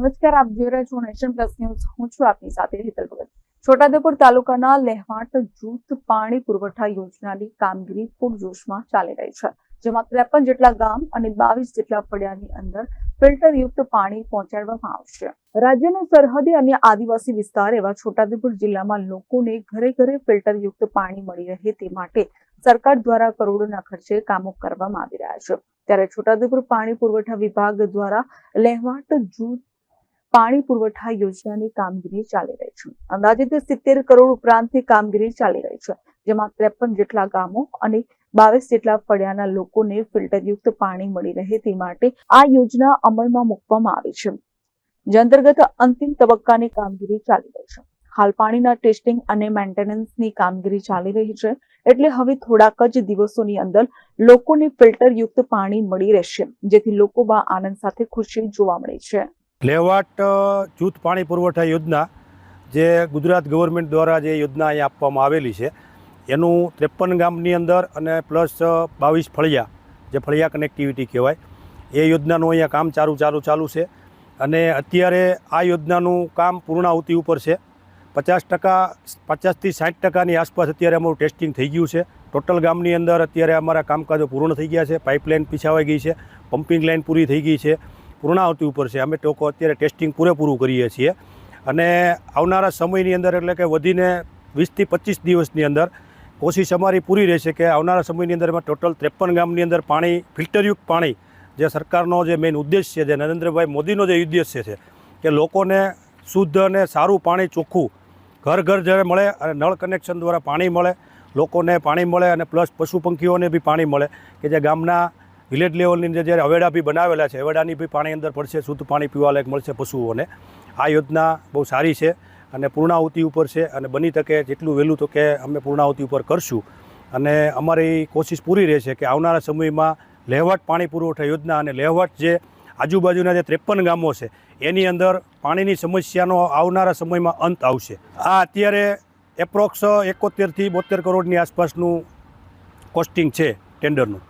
નમસ્કાર, આપ જોઈ રહ્યા છો નેશન પ્લસ ન્યૂઝ. હું છું આપની સાથે હેતલ ભગત. છોટાઉદેપુર તાલુકાના લહેવાટ જૂથ પાણી પુરવઠા યોજનાની કામગીરી પૂરજોશમાં ચાલી રહી છે, જેમાં ત્રેપન જેટલા ગામ અને બાવીસ જેટલા ફળિયાની અંદર ફિલ્ટરયુક્ત પાણી પહોંચાડવામાં આવશે. રાજ્યના સરહદી અને આદિવાસી વિસ્તાર એવા છોટાઉદેપુર જિલ્લામાં લોકોને ઘરે ઘરે ફિલ્ટરયુક્ત પાણી મળી રહે તે માટે સરકાર દ્વારા કરોડોના ખર્ચે કામો કરવામાં આવી રહ્યા છે. ત્યારે છોટાઉદેપુર પાણી પુરવઠા વિભાગ દ્વારા લહેવાટ જૂથ પાણી પુરવઠા યોજનાની કામગીરી ચાલી રહી છે. અંદાજિત સિત્તેર કરોડ ઉપરાંતની કામગીરી ચાલી રહી છે, જેમાં ત્રેપન જેટલા ગામો અને બાવીસ જેટલા ફળિયાના લોકોને ફિલ્ટરયુક્ત પાણી મળી રહે તે માટે આ યોજના અમલમાં મૂકવામાં આવી છે. જે અંતર્ગત અંતિમ તબક્કાની કામગીરી ચાલી રહી છે. હાલ પાણીના ટેસ્ટિંગ અને મેન્ટેનન્સની કામગીરી ચાલી રહી છે, એટલે હવે થોડાક જ દિવસોની અંદર લોકોને ફિલ્ટરયુક્ત પાણી મળી રહેશે, જેથી લોકોમાં આનંદ સાથે ખુશી જોવા મળે છે. લેવાટ જૂથ પાણી પુરવઠા યોજના જે ગુજરાત ગવર્મેન્ટ દ્વારા જે યોજના અહીંયા આપવામાં આવેલી છે, એનું ત્રેપન ગામની અંદર અને પ્લસ બાવીસ ફળિયા, જે ફળિયા કનેક્ટિવિટી કહેવાય, એ યોજનાનું અહીંયા કામ ચાલુ ચાલુ ચાલુ છે. અને અત્યારે આ યોજનાનું કામ પૂર્ણાહુતિ ઉપર છે. પચાસ ટકા, પચાસથી સાઠ ટકાની આસપાસ અત્યારે અમારું ટેસ્ટિંગ થઈ ગયું છે. ટોટલ ગામની અંદર અત્યારે અમારા કામકાજો પૂર્ણ થઈ ગયા છે. પાઇપલાઇન પીછાવાઈ ગઈ છે. પમ્પિંગ લાઇન પૂરી થઈ ગઈ છે. પૂર્ણાહુતિ ઉપર છે. અમે ટોકો અત્યારે ટેસ્ટિંગ પૂરેપૂરું કરીએ છીએ. અને આવનારા સમયની અંદર એટલે કે વધીને વીસથી પચીસ દિવસની અંદર કોશિશ અમારી પૂરી રહેશે કે આવનારા સમયની અંદર એમાં ટોટલ ત્રેપન ગામની અંદર પાણી, ફિલ્ટરયુક્ત પાણી જે સરકારનો જે મેઇન ઉદ્દેશ છે, જે નરેન્દ્રભાઈ મોદીનો જે ઉદ્દેશ્ય છે, કે લોકોને શુદ્ધ અને સારું પાણી ચોખ્ખું ઘર ઘર જ્યારે મળે અને નળ કનેક્શન દ્વારા પાણી મળે, લોકોને પાણી મળે અને પ્લસ પશુ પંખીઓને બી પાણી મળે, કે જે ગામના વિલેજ લેવલની અંદર જ્યારે અવેડા બી બનાવેલા છે, અવેડાની બી પાણી અંદર પડશે, શુદ્ધ પાણી પીવા લાયક મળશે પશુઓને. આ યોજના બહુ સારી છે અને પૂર્ણાહુતિ ઉપર છે અને બની તકે જેટલું વહેલું તો કે અમે પૂર્ણાહુતિ ઉપર કરશું. અને અમારી કોશિશ પૂરી રહેશે કે આવનારા સમયમાં લહેવટ પાણી પુરવઠા યોજના અને લહેવટ જે આજુબાજુના જે ત્રેપન ગામો છે, એની અંદર પાણીની સમસ્યાનો આવનારા સમયમાં અંત આવશે. આ અત્યારે એપ્રોક્સ એકોતેરથી બોતેર કરોડની આસપાસનું કોસ્ટિંગ છે ટેન્ડરનું.